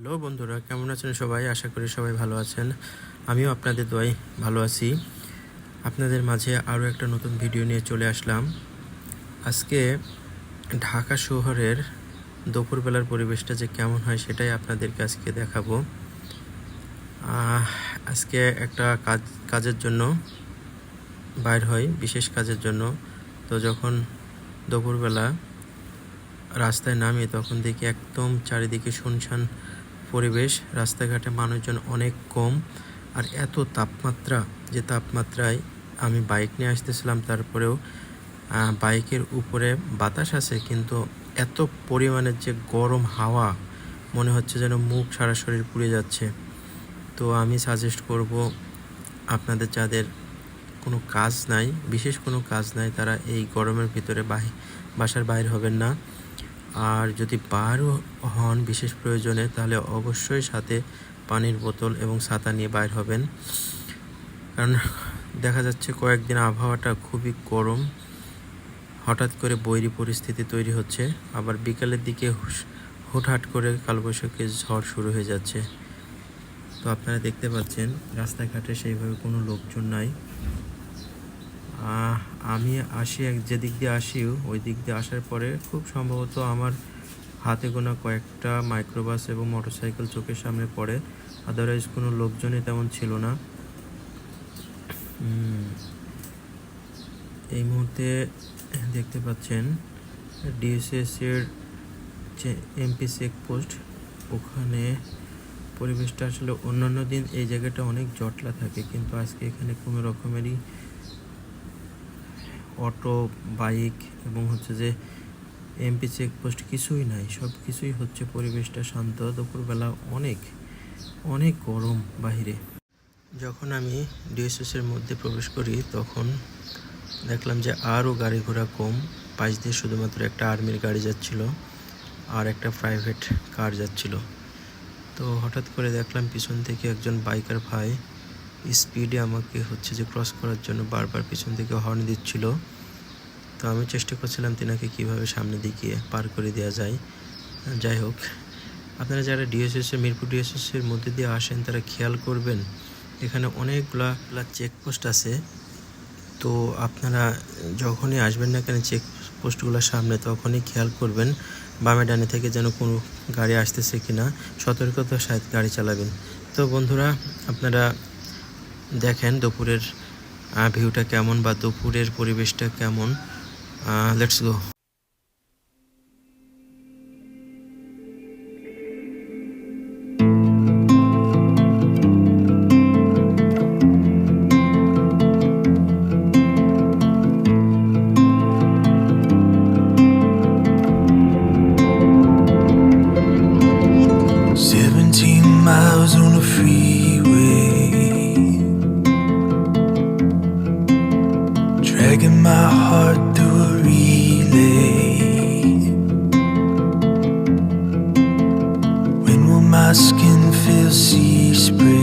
Hello বন্ধুরা, কেমন আছেন সবাই? আশা করি সবাই ভালো আছেন। আমিও আপনাদের দোয়াই ভালো আছি। আপনাদের মাঝে আরও একটা নতুন ভিডিও নিয়ে চলে আসলাম। আজকে ঢাকা শহরের দুপুরবেলার পরিবেশটা যে কেমন হয় সেটাই আপনাদেরকে আজকে দেখাবো। আজকে একটা কাজ, কাজের জন্য বাইর হয় বিশেষ কাজের জন্য। তো যখন দুপুরবেলা রাস্তায় নামি তখন দেখি একদম চারিদিকে শুনশান পরিবেশ, রাস্তাঘাটে মানুষজন অনেক কম আর এত তাপমাত্রা যে তাপমাত্রায় আমি বাইক নিয়ে আসতেছিলাম তারপরেও বাইকের উপরে বাতাস আছে কিন্তু এত পরিমাণের যে গরম হাওয়া, মনে হচ্ছে যেন মুখ সারা শরীর পুড়ে যাচ্ছে। তো আমি সাজেস্ট করব আপনাদের যাদের কোনো কাজ নাই, বিশেষ কোনো কাজ নাই, তারা এই গরমের ভিতরে বাহি, বাসার বাইরে হবেন না। আর যদি বারও হন বিশেষ প্রয়োজনে, তাহলে অবশ্যই সাথে পানির বোতল এবং ছাতা নিয়ে বাইর হবেন। কারণ দেখা যাচ্ছে কয়েকদিন আবহাওয়াটা খুবই গরম। হঠাৎ করে বৈরী পরিস্থিতি তৈরি হচ্ছে। আবার বিকালের দিকে হুটহাট করে কালবৈশাখী ঝড় শুরু হয়ে যাচ্ছে। তো আপনারা দেখতে পাচ্ছেন, রাস্তাঘাটে সেইভাবে কোনো লোকজন নাই। আমি আসি এক যে দিক দিয়ে আসি, ওই দিক দিয়ে আসার পরে খুব সম্ভবত আমার হাতে গোনা কয়েকটা মাইক্রোবাস এবং মোটরসাইকেল চোখের সামনে পড়ে। আদারওয়াইজ কোনো লোকজনই তেমন ছিল না। এই মুহূর্তে দেখতে পাচ্ছেন ডিএসএস এর যে এমপি চেকপোস্ট ওখানে পরিবেশটা আসলে অন্যান্য দিন এই জায়গাটা অনেক জটলা থাকে, কিন্তু আজকে এখানে কোনো রকমেরই অটো, বাইক এবং হচ্ছে যে এমপি চেকপোস্ট কিছুই নাই। সব কিছুই হচ্ছে পরিবেশটা শান্ত। দুপুরবেলা অনেক অনেক গরম বাহিরে। যখন আমি ডিএসএসের মধ্যে প্রবেশ করি, তখন দেখলাম যে আরও গাড়ি ঘোড়া কম। পাশ দিয়ে শুধুমাত্র একটা আর্মির গাড়ি যাচ্ছিল আর একটা প্রাইভেট কার যাচ্ছিল। তো হঠাৎ করে দেখলাম পিছন থেকে একজন বাইকার ভাই স্পিডে আমাকে হচ্ছে যে ক্রস করার জন্য বারবার পিছন থেকে হর্ন দিচ্ছিল। তো আমি চেষ্টা করছিলাম তিনাকে কীভাবে সামনে দিকে পার করে দেওয়া যায়। যাই হোক, আপনারা যারা ডিএসএস এর, মিরপুর ডিএসএস এর মধ্যে দিয়ে আসেন, তারা খেয়াল করবেন, এখানে অনেকগুলা চেকপোস্ট আছে। তো আপনারা যখনই আসবেন না কেন চেক পোস্টগুলোর সামনে, তখনই খেয়াল করবেন, বামে ডানে থেকে যেন কোনো গাড়ি আসতেছে কিনা। সতর্কতার সাথে গাড়ি চালাবেন। তো বন্ধুরা, আপনারা দেখেন দুপুরের ভিউটা কেমন বা দুপুরের পরিবেশটা কেমন। Let's go dragging my heart through a relay. When will my skin feel sea spray?